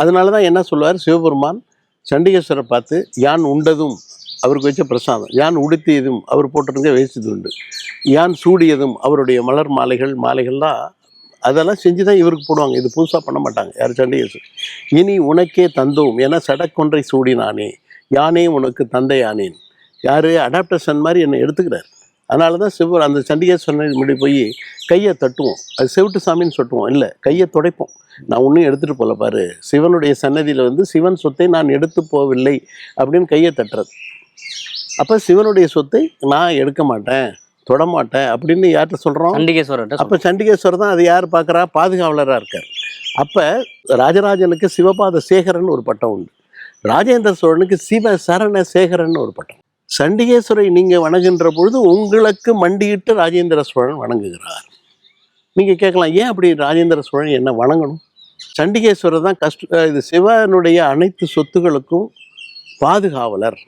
அதனால தான் என்ன சொல்லுவார்? சிவபெருமான் சண்டிகேஸ்வரை பார்த்து யான் உண்டதும் அவருக்கு வச்ச பிரசாதம் யான் உடுத்தியதும் அவர் போட்டிருந்த வேசியது உண்டு யான் சூடியதும் அவருடைய மலர் மாலைகள் மாலைகள்லாம் அதெல்லாம் செஞ்சு தான் இவருக்கு போடுவாங்க. இது புதுசாக பண்ண மாட்டாங்க யார் சண்டிகேஸ்வரர். இனி உனக்கே தந்தோம் ஏன்னா சடக்கொன்றை சூடினானே யானே உனக்கு தந்தை யானேன் யார்? அடாப்டேஷன் மாதிரி என்னை எடுத்துக்கிறார். அதனால தான் சிவர் அந்த சண்டிகேஸ்வரன் முடி போய் கையை தட்டுவோம். அது செவிட்டு சாமின்னு சொல்லுவோம். இல்லை கையை துடைப்போம். நான் ஒன்றும் எடுத்துகிட்டு போகல பாரு. சிவனுடைய சன்னதியில் வந்து சிவன் சொத்தை நான் எடுத்து போகவில்லை அப்படின்னு கையை தட்டுறது. அப்போ சிவனுடைய சொத்தை நான் எடுக்க மாட்டேன் தொடமாட்டேன் அப்படின்னு யார்கிட்ட சொல்கிறோம் சண்டிகேஸ்வரர்கிட்ட அப்போ சண்டிகேஸ்வரர் தான் அது யார் பார்க்குறா? பாதுகாவலராக இருக்கார். அப்போ ராஜராஜனுக்கு சிவபாத சேகரன் ஒரு பட்டம் உண்டு. ராஜேந்திர சோழனுக்கு சிவ சரண சேகரன் ஒரு பட்டம். சண்டிகேஸ்வரை நீங்கள் வணங்குகின்ற பொழுது உங்களுக்கு மண்டியிட்டு ராஜேந்திர சோழன் வணங்குகிறார். நீங்கள் கேட்கலாம் ஏன் அப்படி ராஜேந்திர சோழன் என்ன வணங்கணும்? சண்டிகேஸ்வரர் தான் கஷ்ட இது சிவனுடைய அனைத்து சொத்துகளுக்கும் பாதுகாவலர்.